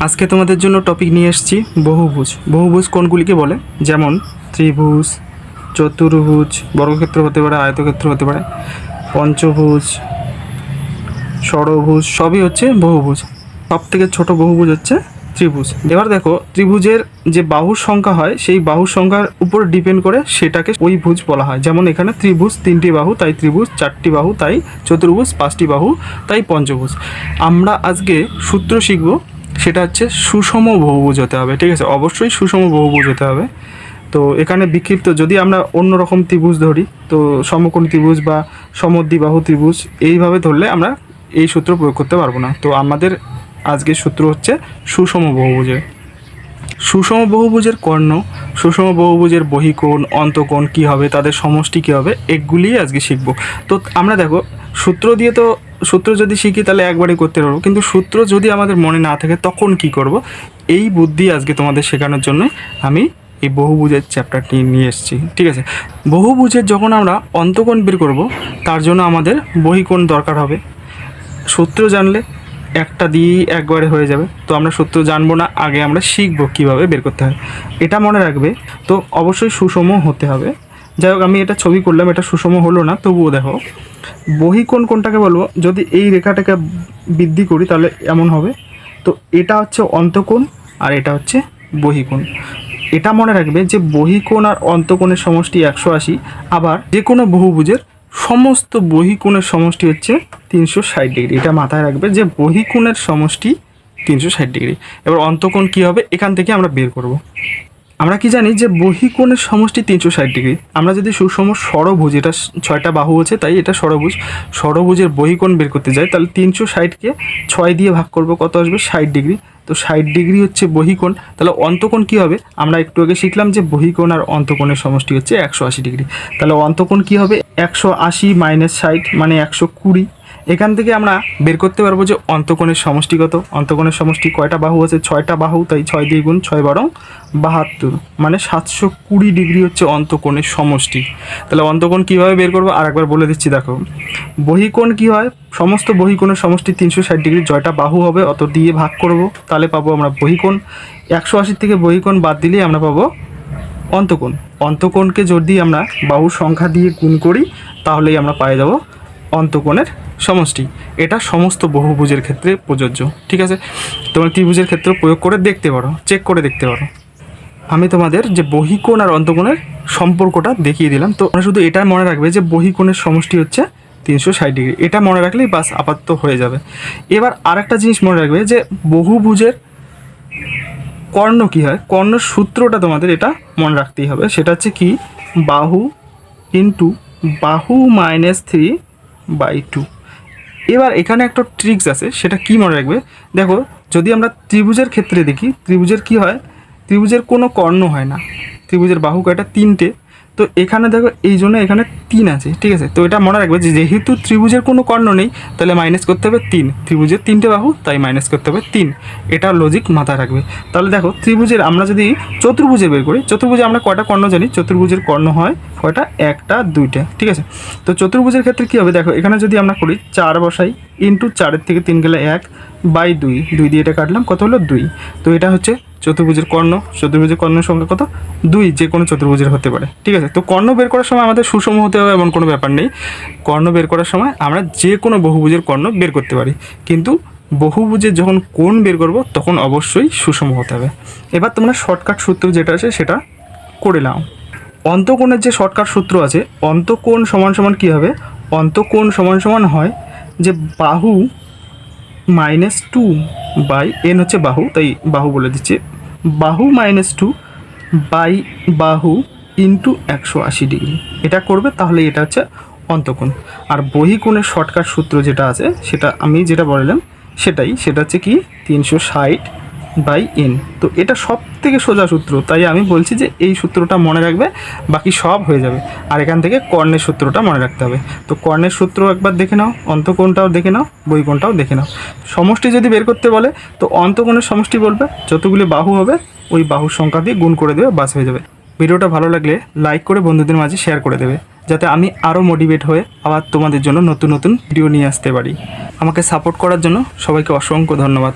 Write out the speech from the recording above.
আজকে তোমাদের জন্য টপিক নিয়ে এসেছি বহুভুজ। বহুভুজ কোনগুলিকে বলে? যেমন ত্রিভুজ, চতুর্ভুজ, বর্গক্ষেত্র হতে পারে, আয়তক্ষেত্র হতে পারে, পঞ্চভুজ, ষড়ভুজ, সবই হচ্ছে বহুভুজ। সব থেকে ছোটো বহুভুজ হচ্ছে ত্রিভুজ। এবার দেখো, ত্রিভুজের যে বাহুর সংখ্যা হয়, সেই বাহুর সংখ্যার উপর ডিপেন্ড করে সেটাকে ওই ভুজ বলা হয়। যেমন এখানে ত্রিভুজ তিনটি বাহু, তাই ত্রিভুজ চারটি বাহু, তাই চতুর্ভুজ পাঁচটি বাহু, তাই পঞ্চভুজ। আমরা আজকে সূত্র শিখব সেটা হচ্ছে সুষম বহুভুজ হতে হবে, ঠিক আছে? অবশ্যই সুষম বহুভুজ হতে হবে। তো এখানে বিক্ষিপ্ত, যদি আমরা অন্য রকম ত্রিভুজ ধরি, তো সমকোণ ত্রিভুজ বা সমদ্বিবাহু ত্রিভুজ, এইভাবে ধরলে আমরা এই সূত্র প্রয়োগ করতে পারব না। তো আমাদের আজকের সূত্র হচ্ছে সুষম বহুভুজের সুষম বহুভুজের কর্ণ, সুষম বহুভুজের বহিকোণ, অন্তকোণ কী হবে, তাদের সমষ্টি কী হবে, এগুলিই আজকে শিখব। তো আমরা দেখো, সূত্র দিয়ে তো সূত্র যদি শিখি, তাহলে একবারই করতে পারব। কিন্তু সূত্র যদি আমাদের মনে না থাকে, তখন কি করব? এই বুদ্ধি আজকে তোমাদের শেখানোর জন্য আমি এই বহুভুজের চ্যাপ্টারটি নিয়ে এসেছি। ঠিক আছে? বহুভুজের যখন আমরা অন্তকোণ বের করব, তার জন্য আমাদের বহিকোণ দরকার হবে। সূত্র জানলে একটা দিয়েই একবারে হয়ে যাবে। তো আমরা সূত্র জানব না, আগে আমরা শিখব কীভাবে বের করতে হয়। এটা মনে রাখবে। তো অবশ্যই সুষম হতে হবে। যাই হোক, আমি এটা ছবি করলাম, এটা সুষম হলো না, তবুও দেখো। বহিকোণ কোনটাকে বলব? যদি এই রেখাটাকে বৃদ্ধি করি, তাহলে এমন হবে। তো এটা হচ্ছে অন্তকোণ আর এটা হচ্ছে বহিকোণ। এটা মনে রাখবে যে বহিকোণ আর অন্তকোণের সমষ্টি একশো আশি, আবার যে কোনো বহুভুজের সমস্ত বহিকোণের সমষ্টি হচ্ছে তিনশো ষাট ডিগ্রি। এটা মাথায় রাখবে যে বহিকোণের সমষ্টি তিনশো ষাট ডিগ্রি। এবার অন্তকোণ কী হবে? এখান থেকে আমরা বের করব। আমরা কি জানি যে বহিকোণের সমষ্টি তিনশো ষাট ডিগ্রি। আমরা যদি সুষম ষড়ভুজ এটা ছয়টা বাহু আছে, তাই এটা ষড়ভুজ ষড়ভুজের বহিকোণ বের করতে যাই, তাহলে তিনশো ষাটকে ছয় দিয়ে ভাগ করব, কত আসবে? ষাট ডিগ্রি। তো ষাট ডিগ্রি হচ্ছে বহিকোণ, তাহলে অন্তকোণ কী হবে? আমরা একটু আগে শিখলাম যে বহিকোণ আর অন্তকোণের সমষ্টি হচ্ছে একশো আশি ডিগ্রি। তাহলে অন্তকোণ কী হবে? একশো আশি মাইনাস ষাট মানে একশো কুড়ি। এখান থেকে আমরা বের করতে পারব যে অন্তকোণের সমষ্টি কত? অন্তকোণের সমষ্টি কয়টা বাহু আছে? ছয়টা বাহু, তাই ছয় দিয়ে গুণ ছয় বারং বাহাত্তর। মানে সাতশো কুড়ি ডিগ্রি হচ্ছে অন্তকোণের সমষ্টি। তাহলে অন্তকোণ কীভাবে বের করব? আর একবার বলে দিচ্ছি, দেখো। বহিকোণ কী হয়? সমস্ত বহিকোণের সমষ্টি তিনশো ষাট ডিগ্রি, জয়টা বাহু হবে, অত দিয়ে ভাগ করব, তাহলে পাবো আমরা বহিকোণ। একশো আশির থেকে বহিকোণ বাদ দিলেই আমরা পাবো অন্তকোণ। অন্তকোণকে যদি আমরা বাহুর সংখ্যা দিয়ে গুণ করি, তাহলেই আমরা পাই যাব অন্তকোণের সমষ্টি। এটা সমস্ত বহুভুজের ক্ষেত্রে প্রযোজ্য। ঠিক আছে? তোমরা ত্রিভুজের ক্ষেত্রে প্রয়োগ করে দেখতে পারো চেক করে দেখতে পারো। আমি তোমাদের যে বহিকোণ আর অন্তকোণের সম্পর্কটা দেখিয়ে দিলাম। তো শুধু এটা মনে রাখবে যে বহিকোণের সমষ্টি হচ্ছে তিনশো ষাট ডিগ্রি। এটা মনে রাখলেই বাস আপাতত হয়ে যাবে। এবার আরেকটা জিনিস মনে রাখবে যে বহুভুজের কর্ণ কী হয়? কর্ণ সূত্রটা তোমাদের এটা মনে রাখতেই হবে। সেটা হচ্ছে কি? বাহু ইন্টু বাহু মাইনাস থ্রি বাই টু এবার এখানে একটা ট্রিক্স আছে, সেটা কি মনে রাখবে? দেখো, যদি আমরা ত্রিভুজের ক্ষেত্রে দেখি, ত্রিভুজের কি হয়? ত্রিভুজের কোনো কর্ণ হয় না। ত্রিভুজের বাহু কয়টা? তিনটে। তো এখানে দেখো, এই জন্য এখানে তিন আছে, ঠিক আছে? তো এটা মনে রাখবে যেহেতু ত্রিভুজের কোনো কর্ণ নেই, তাহলে মাইনাস করতে হবে তিন। ত্রিভুজের তিনটে বাহু, তাই মাইনাস করতে হবে তিন। এটা লজিক মাথায় রাখবে। তাহলে দেখো, ত্রিভুজের আমরা যদি চতুর্ভুজে বের করি, চতুর্ভুজে আমরা কয়টা কর্ণ জানি? চতুর্ভুজের কর্ণ হয় কয়টা? একটা, দুইটা, ঠিক আছে? তো চতুর্ভুজের ক্ষেত্রে কী হবে? দেখো, এখানে যদি আমরা করি চার বসাই ইন্টু চারের থেকে তিন গেলে এক বাই দুই। দুই দিয়ে এটা কাটলাম, কত হলো? দুই। তো এটা হচ্ছে চতুর্ভুজের কর্ণ, চতুর্ভুজের কর্ণের সংখ্যা কত? দুই, যে কোনো চতুর্ভুজের হতে পারে, ঠিক আছে? তো কর্ণ বের করার সময় আমাদের সুষম হতে হবে, এমন কোনো ব্যাপার নেই। কর্ণ বের করার সময় আমরা যে কোনো বহুভুজের কর্ণ বের করতে পারি। কিন্তু বহুভুজের যখন কোণ বের করব, তখন অবশ্যই সুষম হতে হবে। এবার তোমরা শর্টকাট সূত্র যেটা আছে, সেটা করে নাও। অন্তকোণের যে শর্টকাট সূত্র আছে, অন্তকোণ সমান সমান কী হবে? অন্তকোণ সমান সমান হয় যে বাহু মাইনাস টু বাই এন হচ্ছে বাহু, তাই বাহু বলে দিচ্ছে। বাহু মাইনাস টু বাই বাহু ইন্টু একশো আশি ডিগ্রি এটা করবে, তাহলে এটা হচ্ছে অন্তকোণ। আর বহিকোণের শর্টকাট সূত্র যেটা আছে, সেটা আমি যেটা বললাম, সেটাই, সেটা হচ্ছে কি, তিনশো ষাট বাই এন তো এটা সব থেকে সোজা সূত্র। তাই আমি বলছি যে এই সূত্রটা মনে রাখবে, বাকি সব হয়ে যাবে। আর এখান থেকে কর্ণের সূত্রটা মনে রাখতে হবে। তো কর্ণের সূত্র একবার দেখে নাও, অন্তকোণটাও দেখে নাও বইকোণটাও দেখে নাও। সমষ্টি যদি বের করতে বলে, তো অন্তকোণের সমষ্টি বলবে, যতগুলি বাহু হবে, ওই বাহুর সংখ্যা দিয়ে গুণ করে দেবে, বাস হয়ে যাবে। ভিডিওটা ভালো লাগলে লাইক করে বন্ধুদের মাঝে শেয়ার করে দেবে, যাতে আমি আরও মোটিভেট হয়ে আবার তোমাদের জন্য নতুন নতুন ভিডিও নিয়ে আসতে পারি। আমাকে সাপোর্ট করার জন্য সবাইকে অসংখ্য ধন্যবাদ।